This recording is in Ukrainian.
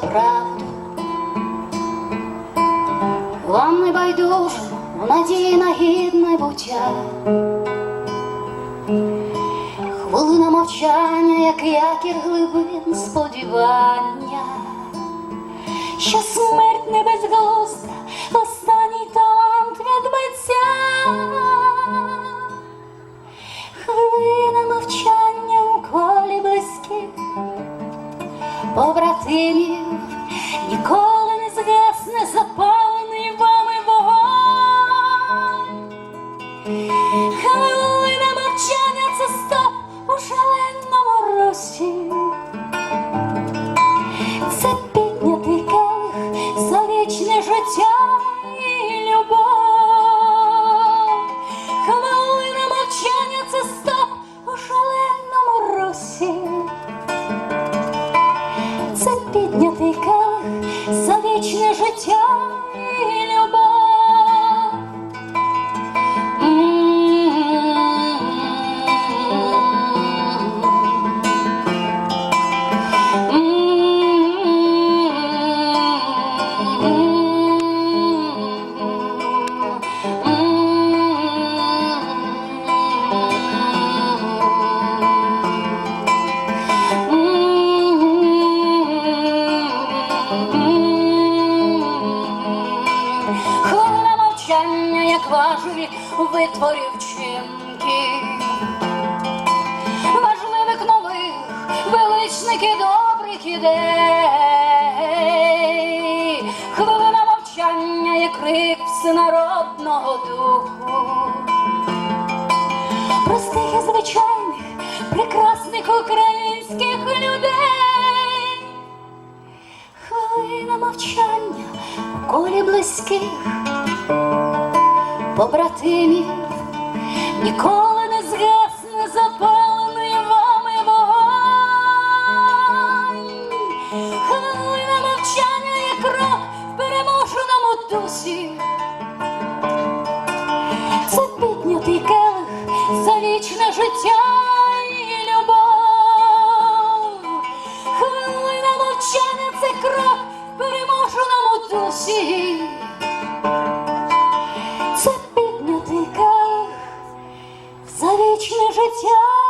правду. Вам не байдуже надії на гідне буття. Хвилина мовчання, як якір глибин сподівання, що смерть не безглузда, останній талант від митця. Хвилина мовчання у колі близьких побратимів вічне життя як витворів вчинків, важливих нових, величних і добрих ідей, хвилина мовчання, як крик всенародного духу, простих і звичайних, прекрасних українських людей. Хвилина мовчання колі близьких побратимів ніколи не згасне запалений вами вогонь. Хвилина мовчання є крок в переможеному дусі. Це піднятий келих за вічне життя і любов. Хвилина мовчання це крок переможеному дусі. Вічне життя.